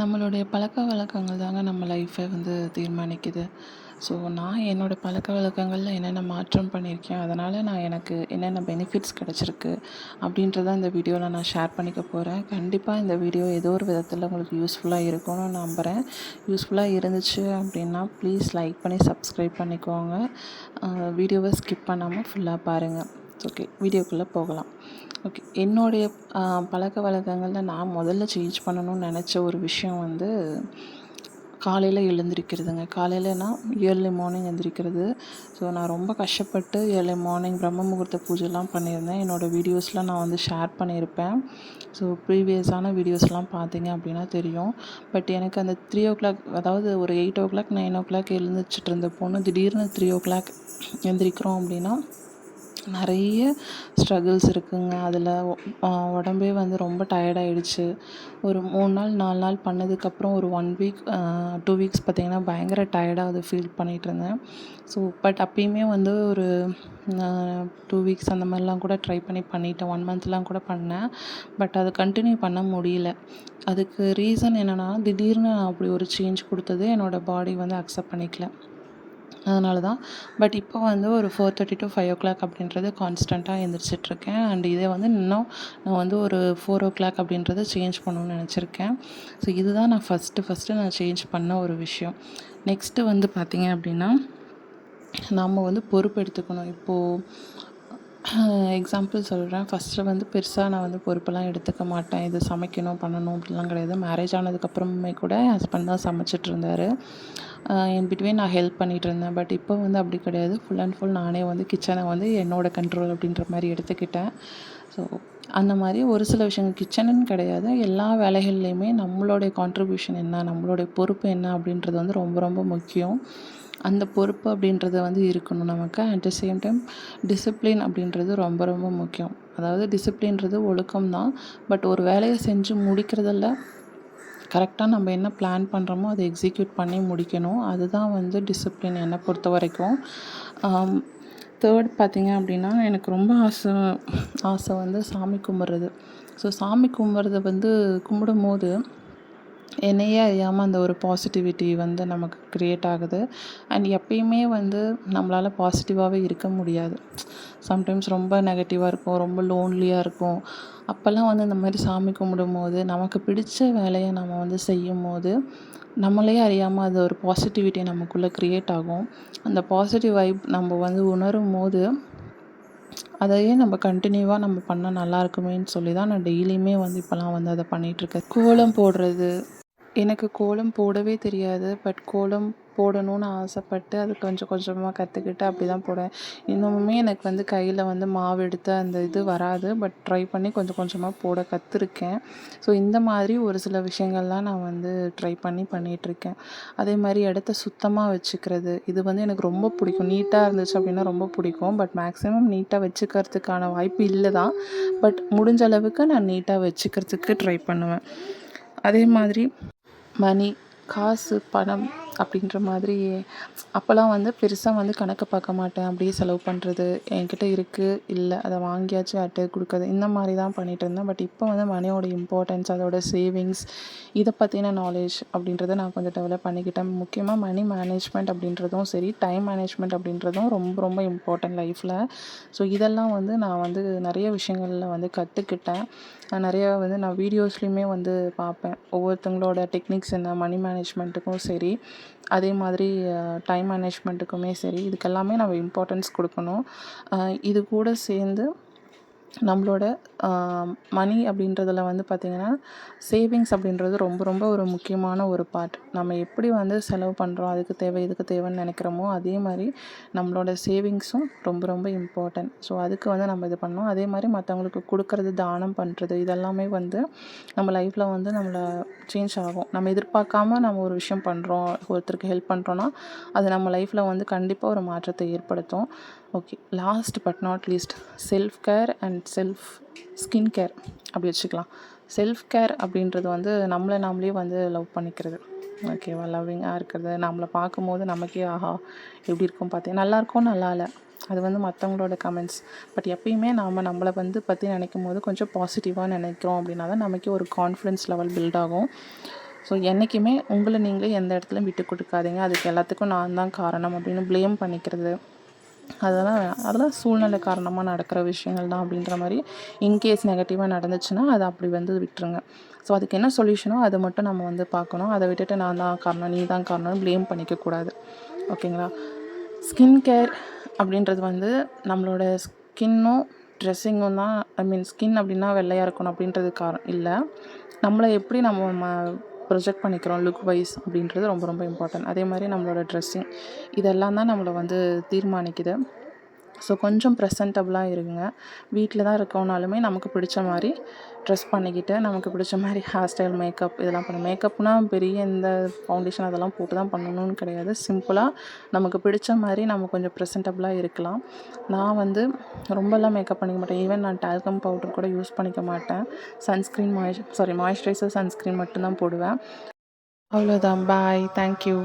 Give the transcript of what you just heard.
நம்மளுடைய பழக்கவழக்கங்கள் தாங்க நம்ம லைஃப்பை வந்து தீர்மானிக்குது. ஸோ நான் என்னோடய பழக்கவழக்கங்கள்ல என்னென்ன மாற்றம் பண்ணியிருக்கேன் அதனால் நான் எனக்கு என்னென்ன பெனிஃபிட்ஸ் கிடச்சிருக்கு அப்படின்றத இந்த வீடியோவில் நான் ஷேர் பண்ணிக்க போகிறேன் கண்டிப்பாக இந்த வீடியோ ஏதோ ஒரு விதத்தில் உங்களுக்கு யூஸ்ஃபுல்லாக இருக்கும்னு நம்புகிறேன் யூஸ்ஃபுல்லாக இருந்துச்சு அப்படின்னா ப்ளீஸ் லைக் பண்ணி சப்ஸ்கிரைப் பண்ணிக்கோங்க. வீடியோவை ஸ்கிப் பண்ணாமல் ஃபுல்லாக பாருங்கள் ஓகே வீடியோக்குள்ளே போகலாம். ஓகே என்னுடைய பழக்க வழக்கங்களில் நான் முதல்ல சேஞ்ச் பண்ணணும்னு நினச்ச ஒரு விஷயம் வந்து காலையில் எழுந்திரிக்கிறதுங்க. காலையிலனா இயர்லி மார்னிங் எழுந்திரிக்கிறது ஸோ நான் ரொம்ப கஷ்டப்பட்டு இயர்லி மார்னிங் பிரம்ம முகூர்த்த பூஜைலாம் பண்ணியிருந்தேன். என்னோடய வீடியோஸில் நான் வந்து ஷேர் பண்ணியிருப்பேன். ஸோ ப்ரீவியஸான வீடியோஸ்லாம் பார்த்தீங்க அப்படின்னா தெரியும். பட் எனக்கு அந்த த்ரீ ஓ கிளாக் அதாவது ஒரு eight o'clock nine o'clock எழுந்திரிச்சிட்டு இருந்த பொண்ணு திடீர்னு த்ரீ ஓ கிளாக் எழுந்திரிக்கிறோம் அப்படின்னா நிறைய ஸ்ட்ரகிள்ஸ் இருக்குங்க. அதில் உடம்பே வந்து ரொம்ப டயர்ட் ஆகிடுச்சு ஒரு மூணு நாள் நாலு நாள் பண்ணதுக்கப்புறம் ஒரு ஒன் வீக் டூ வீக்ஸ் பார்த்திங்கன்னா பயங்கர டயர்டாக அது ஃபீல் பண்ணிகிட்ருந்தேன் ஸோ பட் அப்பயுமே வந்து ஒரு டூ வீக்ஸ் அந்த மாதிரிலாம் கூட ட்ரை பண்ணி பண்ணிட்டேன். ஒன் மந்த்லாம் கூட பண்ணேன். பட் அதை கண்டினியூ பண்ண முடியல. அதுக்கு ரீசன் என்னென்னா திடீர்னு அப்படி ஒரு சேஞ்ச் கொடுத்தது என்னோடய பாடி வந்து அக்செப்ட் பண்ணிக்கல. அதனால தான் பட் இப்போ வந்து ஒரு four thirty to five o'clock அப்படின்றது கான்ஸ்டண்ட்டாக எழுந்திரிச்சிட்ருக்கேன் அண்ட் இதே வந்து இன்னும் நான் வந்து ஒரு ஃபோர் ஓ கிளாக் அப்படின்றத சேஞ்ச் பண்ணணும்னு நினச்சிருக்கேன். ஸோ இதுதான் நான் ஃபஸ்ட்டு ஃபஸ்ட்டு நான் சேஞ்ச் பண்ண ஒரு விஷயம். நெக்ஸ்ட்டு வந்து பார்த்திங்க அப்படின்னா நம்ம வந்து பொறுப்பு எடுத்துக்கணும். இப்போது எக்ஸாம்பிள் சொல்கிறேன் ஃபஸ்ட்டு வந்து பெருசாக நான் வந்து பொறுப்பெல்லாம் எடுத்துக்க மாட்டேன். இது சமைக்கணும் பண்ணணும் அப்படிலாம் கிடையாது. மேரேஜ் ஆனதுக்கப்புறமே கூட ஹஸ்பண்ட் தான் சமைச்சிட்டு இருந்தார் இன் பிட்வீன் நான் ஹெல்ப் பண்ணிகிட்டு இருந்தேன். பட் இப்போ வந்து அப்படி கிடையாது. ஃபுல் அண்ட் ஃபுல் நானே வந்து கிச்சனை வந்து என்னோடய கண்ட்ரோல் அப்படின்ற மாதிரி எடுத்துக்கிட்டேன். ஸோ அந்த மாதிரி ஒரு சில விஷயங்கள் கிச்சனுன்னு கிடையாது. எல்லா வேலைகள்லையுமே நம்மளுடைய கான்ட்ரிபியூஷன் என்ன நம்மளுடைய பொறுப்பு என்ன அப்படின்றது வந்து ரொம்ப ரொம்ப முக்கியம். அந்த பொறுப்பு அப்படின்றது வந்து இருக்கணும் நமக்கு. At the same time discipline அப்படின்றது ரொம்ப ரொம்ப முக்கியம். அதாவது டிசிப்ளின்றது ஒழுக்கம் தான் பட் ஒரு வேலையை செஞ்சு முடிக்கிறதில்ல கரெக்டாக நம்ம என்ன பிளான் பண்ணுறோமோ அதை எக்ஸிக்யூட் பண்ணி முடிக்கணும். அதுதான் வந்து டிசிப்ளின் என்னை பொறுத்த வரைக்கும். தேர்ட் பார்த்திங்க அப்படின்னா எனக்கு ரொம்ப ஆசை ஆசை வந்து சாமி கும்பிட்றது. ஸோ சாமி கும்பிட்றத வந்து கும்பிடும் போது என்னையே அறியாமல் அந்த ஒரு பாசிட்டிவிட்டி வந்து நமக்கு க்ரியேட் ஆகுது. அண்ட் எப்பயுமே வந்து நம்மளால் பாசிட்டிவாகவே இருக்க முடியாது. சம்டைம்ஸ் ரொம்ப நெகட்டிவாக இருக்கும் ரொம்ப லோன்லியாக இருக்கும். அப்போல்லாம் வந்து இந்த மாதிரி சாமி கும்பிடும்போது நமக்கு பிடிச்ச வேலையை நம்ம வந்து செய்யும்போது நம்மளே அறியாமல் அது ஒரு பாசிட்டிவிட்டி நமக்குள்ளே க்ரியேட் ஆகும். அந்த பாசிட்டிவ் வைப் நம்ம வந்து உணரும் போது அதையே நம்ம கண்டினியூவாக நம்ம பண்ணால் நல்லா இருக்குமேன்னு சொல்லி தான் நான் டெய்லியுமே வந்து இப்போலாம் வந்து அதை பண்ணிகிட்ருக்கேன் கோலம் போடுறது எனக்கு கோலம் போடவே தெரியாது பட் கோலம் போடணும்னு ஆசைப்பட்டு அது கொஞ்சம் கொஞ்சமாக கற்றுக்கிட்டு அப்படி தான் போடுவேன். இன்னமுமே எனக்கு வந்து கையில் வந்து மாவு எடுத்து அந்த இது வராது. பட் ட்ரை பண்ணி கொஞ்சம் கொஞ்சமாக போட கற்றுருக்கேன் ஸோ இந்த மாதிரி ஒரு சில விஷயங்கள்லாம் நான் வந்து ட்ரை பண்ணி பண்ணிகிட்ருக்கேன் அதே மாதிரி இடத்த சுத்தமாக வச்சுக்கிறது. இது வந்து எனக்கு ரொம்ப பிடிக்கும். நீட்டாக இருந்துச்சு அப்படின்னா ரொம்ப பிடிக்கும். பட் மேக்ஸிமம் நீட்டாக வச்சுக்கிறதுக்கான வாய்ப்பு இல்லை தான் பட் முடிஞ்ச அளவுக்கு நான் நீட்டாக வச்சுக்கிறதுக்கு ட்ரை பண்ணுவேன். அதே மாதிரி மணி காசு பணம் அப்படின்ற மாதிரி அப்போல்லாம் வந்து பெருசாக வந்து கணக்கு பார்க்க மாட்டேன். அப்படியே செலவு பண்ணுறது என்கிட்ட இருக்குது இல்லை அதை வாங்கியாச்சும் யார்கிட்ட கொடுக்குறது இந்த மாதிரி தான் பண்ணிகிட்டு இருந்தேன். பட் இப்போ வந்து மணியோட இம்பார்ட்டன்ஸ் அதோட சேவிங்ஸ் இதை பற்றின நாலேஜ் அப்படின்றத நான் கொஞ்சம் டெவலப் பண்ணிக்கிட்டேன். முக்கியமாக மணி மேனேஜ்மெண்ட் அப்படின்றதும் சரி டைம் மேனேஜ்மெண்ட் அப்படின்றதும் ரொம்ப ரொம்ப இம்பார்ட்டன்ட் லைஃப்பில் ஸோ இதெல்லாம் வந்து நான் வந்து நிறைய விஷயங்களில் வந்து கற்றுக்கிட்டேன் நிறையா வந்து நான் வீடியோஸ்லேயுமே வந்து பார்ப்பேன். ஒவ்வொருத்தங்களோட டெக்னிக்ஸ் என்ன மணி மேனேஜ்மெண்ட்டுக்கும் சரி அதே மாதிரி டைம் மேனேஜ்மெண்ட்டுக்குமே சரி இதுக்கெல்லாமே நம்ம இம்பார்ட்டன்ஸ் கொடுக்கணும். இது கூட சேர்ந்து நம்மளோட மணி அப்படின்றதுல வந்து பார்த்திங்கன்னா சேவிங்ஸ் அப்படின்றது ரொம்ப ரொம்ப ஒரு முக்கியமான ஒரு பார்ட் நம்ம எப்படி வந்து செலவு பண்ணுறோம் அதுக்கு தேவை இதுக்கு தேவைன்னு நினைக்கிறோமோ அதே மாதிரி நம்மளோட சேவிங்ஸும் ரொம்ப ரொம்ப இம்பார்ட்டன்ட் ஸோ அதுக்கு வந்து நம்ம இது பண்ணோம் அதே மாதிரி மற்றவங்களுக்கு கொடுக்கறது தானம் பண்ணுறது இதெல்லாமே வந்து நம்ம லைஃப்பில் வந்து நம்மளை சேஞ்ச் ஆகும். நம்ம எதிர்பார்க்காம நம்ம ஒரு விஷயம் பண்ணுறோம் ஒருத்தருக்கு ஹெல்ப் பண்ணுறோன்னா அது நம்ம லைஃப்பில் வந்து கண்டிப்பாக ஒரு மாற்றத்தை ஏற்படுத்தும். Okay last but not least self care and self skin care அப்படி வச்சுக்கலாம். செல்ஃப் கேர் அப்படின்றது வந்து நம்மளை நாமளே வந்து லவ் பண்ணிக்கிறது. ஓகேவா லவ்விங்காக இருக்கிறது. நம்மளை பார்க்கும்போது நமக்கே ஆஹா எப்படி இருக்கும் பார்த்தேன் நல்லா இருக்கும் நல்லா இல்லை. அது வந்து மற்றவங்களோட கமெண்ட்ஸ் பட் எப்பயுமே நாம் நம்மளை வந்து பற்றி நினைக்கும் போது கொஞ்சம் பாசிட்டிவாக நினைக்கிறோம் அப்படின்னா தான் நமக்கே ஒரு கான்ஃபிடென்ஸ் லெவல் பில்ட் ஆகும். ஸோ என்றைக்குமே உங்களை நீங்களே எந்த இடத்துலையும் விட்டு கொடுக்காதீங்க. அதுக்கு எல்லாத்துக்கும் நான் தான் காரணம் அப்படின்னு ப்ளேம் பண்ணிக்கிறது. அதெல்லாம் அதெல்லாம் சூழ்நிலை காரணமாக நடக்கிற விஷயங்கள் தான் அப்படின்ற மாதிரி இன்கேஸ் நெகட்டிவாக நடந்துச்சுன்னா அதை அப்படி வந்து விட்டுருங்க. ஸோ அதுக்கு என்ன சொல்யூஷனோ அதை மட்டும் நம்ம வந்து பார்க்கணும். அதை விட்டுட்டு நான் தான் காரணம் நீ தான் காரணம்னு ப்ளேம் பண்ணிக்கக்கூடாது ஓகேங்களா ஸ்கின் கேர் அப்படின்றது வந்து நம்மளோட ஸ்கின்னும் ட்ரெஸ்ஸிங்கும் தான் ஐ மீன் ஸ்கின் அப்படின்னா வெள்ளையாக இருக்கணும் அப்படின்றது காரணம் இல்லை. நம்மளை எப்படி நம்ம ம ப்ரொஜெக்ட் பண்ணிக்கிறோம் லுக் வைஸ் அப்படின்றது ரொம்ப ரொம்ப இம்பார்ட்டன்ட். அதே மாதிரி நம்மளோட ட்ரெஸ்ஸிங் இதெல்லாம் தான் நம்மளை வந்து தீர்மானிக்குது. ஸோ கொஞ்சம் ப்ரெசன்டபுளாக இருங்க. வீட்டில் தான் இருக்கோனாலுமே நமக்கு பிடிச்ச மாதிரி ட்ரெஸ் பண்ணிக்கிட்டு நமக்கு பிடிச்ச மாதிரி ஹேர் ஸ்டைல் மேக்கப் இதெல்லாம் பண்ண. மேக்கப்னால் பெரிய இந்த ஃபவுண்டேஷன் அதெல்லாம் போட்டு தான் பண்ணணும்னு கிடையாது. சிம்பிளாக நமக்கு பிடிச்ச மாதிரி நம்ம கொஞ்சம் ப்ரெசன்டபுளாக இருக்கலாம். நான் வந்து ரொம்பலாம் மேக்கப் பண்ணிக்க மாட்டேன். ஈவன் நான் டால்கம் பவுடர் கூட யூஸ் பண்ணிக்க மாட்டேன். Sunscreen moist sorry moisturizer sunscreen மட்டும்தான் போடுவேன். அவ்வளோதான் பாய் தேங்க்யூ